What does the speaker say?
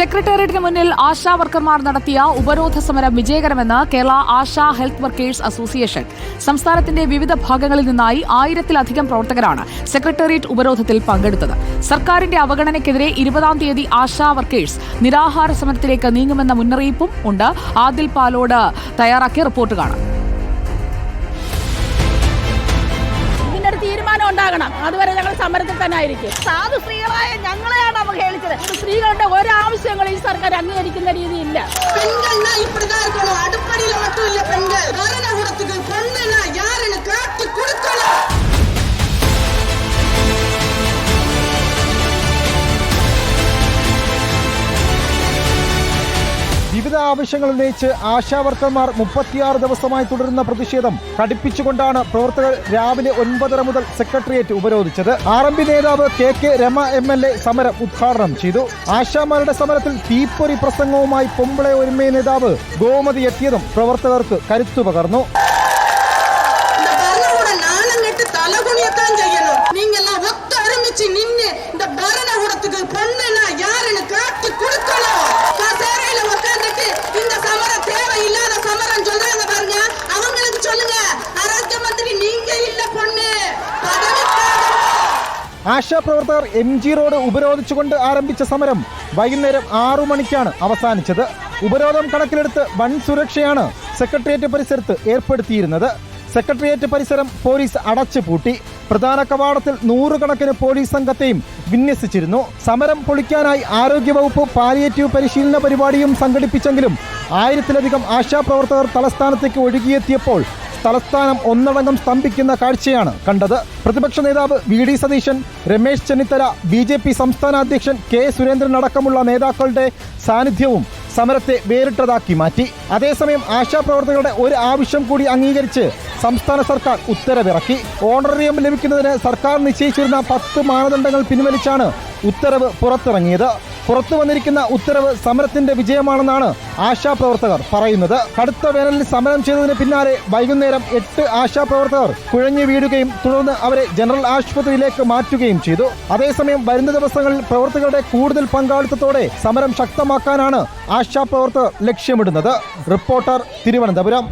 സെക്രട്ടേറിയറ്റിന് മുന്നിൽ ആശാ വർക്കർമാർ നടത്തിയ ഉപരോധ സമരം വിജയകരമെന്ന് Kerala ASHA health workers association. സംസ്ഥാനത്തിന്റെ വിവിധ ഭാഗങ്ങളിൽ നിന്നായി ആയിരത്തിലധികം പ്രവർത്തകരാണ് സെക്രട്ടേറിയറ്റ് ഉപരോധത്തിൽ പങ്കെടുത്തത്. സർക്കാരിന്റെ അവഗണനയ്ക്കെതിരെ ഇരുപതാം തീയതി ആശാ വർക്കേഴ്സ് നിരാഹാര സമരത്തിലേക്ക് നീങ്ങുമെന്ന മുന്നറിയിപ്പും ഉണ്ട്. ആദിൽ പാലോട് തയ്യാറാക്കിയ റിപ്പോർട്ട് കാണാം. ഉണ്ടാകണം. അതുവരെ ഞങ്ങൾ സമരത്തിൽ തന്നെ ആയിരിക്കും. സാധു സ്ത്രീകളായ ഞങ്ങളെയാണ് അവഹേളിച്ചത് സ്ത്രീകളുടെ ഒരാവശ്യങ്ങൾ ഈ സർക്കാർ അംഗീകരിക്കുന്ന രീതിയില്ല. വിവിധ ആവശ്യങ്ങൾ ഉന്നയിച്ച് ആശാവർക്കർമാർ മുപ്പത്തിയാറ് ദിവസമായി തുടരുന്ന പ്രതിഷേധം കടുപ്പിച്ചുകൊണ്ടാണ് പ്രവർത്തകർ രാവിലെ ഒൻപതര മുതൽ സെക്രട്ടേറിയറ്റ് ഉപരോധിച്ചത്. ആർ എം പി നേതാവ് K K Rama M L A സമരം ഉദ്ഘാടനം ചെയ്തു. ആശാമാരുടെ സമരത്തിൽ തീപ്പൊരി പ്രസംഗവുമായി പൊമ്പിളെ ഒരുമയ നേതാവ് ഗോമതി എത്തിയതും പ്രവർത്തകർക്ക് കരുത്തു പകർന്നു. ആശാപ്രവർത്തകർ എം ജി റോഡ് ഉപരോധിച്ചുകൊണ്ട് ആരംഭിച്ച സമരം വൈകുന്നേരം ആറു മണിക്കാണ് അവസാനിച്ചത്. ഉപരോധം കണക്കിലെടുത്ത് വൻ സുരക്ഷയാണ് സെക്രട്ടേറിയറ്റ് പരിസരത്ത് ഏർപ്പെടുത്തിയിരുന്നത്. സെക്രട്ടേറിയറ്റ് പരിസരം പോലീസ് അടച്ചു പൂട്ടി പ്രധാന കവാടത്തിൽ നൂറുകണക്കിന് പോലീസ് സംഘത്തെയും വിന്യസിച്ചിരുന്നു. സമരം പൊളിക്കാനായി ആരോഗ്യവകുപ്പ് പാലിയേറ്റീവ് പരിശീലന പരിപാടിയും സംഘടിപ്പിച്ചെങ്കിലും ആയിരത്തിലധികം ആശാപ്രവർത്തകർ തലസ്ഥാനത്തേക്ക് ഒഴുകിയെത്തിയപ്പോൾ തലസ്ഥാനം ഒന്നടങ്കം സ്തംഭിക്കുന്ന കാഴ്ചയാണ് കണ്ടത്. പ്രതിപക്ഷ നേതാവ് V D Satheesan Ramesh Chennithala B J P സംസ്ഥാന അധ്യക്ഷൻ കെ സുരേന്ദ്രൻ അടക്കമുള്ള നേതാക്കളുടെ സാന്നിധ്യവും സമരത്തെ വേറിട്ടതാക്കി മാറ്റി. അതേസമയം ആശാപ്രവർത്തകരുടെ ഒരു ആവശ്യം കൂടി അംഗീകരിച്ച് സംസ്ഥാന സർക്കാർ ഉത്തരവിറക്കി. ഓണറേറിയം ലഭിക്കുന്നതിന് സർക്കാർ നിശ്ചയിച്ചിരുന്ന പത്ത് മാനദണ്ഡങ്ങൾ പിൻവലിച്ചാണ് ഉത്തരവ് പുറത്തിറങ്ങിയത്. പുറത്തു വന്നിരിക്കുന്ന ഉത്തരവ് സമരത്തിന്റെ വിജയമാണെന്നാണ് ആശാപ്രവർത്തകർ പറയുന്നത്. കടുത്ത വേനലിൽ സമരം ചെയ്തതിന് പിന്നാലെ വൈകുന്നേരം എട്ട് ആശാപ്രവർത്തകർ കുഴഞ്ഞു വീഴുകയും തുടർന്ന് അവരെ ജനറൽ ആശുപത്രിയിലേക്ക് മാറ്റുകയും ചെയ്തു. അതേസമയം വരുന്ന ദിവസങ്ങളിൽ പ്രവർത്തകരുടെ കൂടുതൽ പങ്കാളിത്തത്തോടെ സമരം ശക്തമാക്കാനാണ് ആശാപ്രവർത്തകർ ലക്ഷ്യമിടുന്നത്. റിപ്പോർട്ടർ തിരുവനന്തപുരം.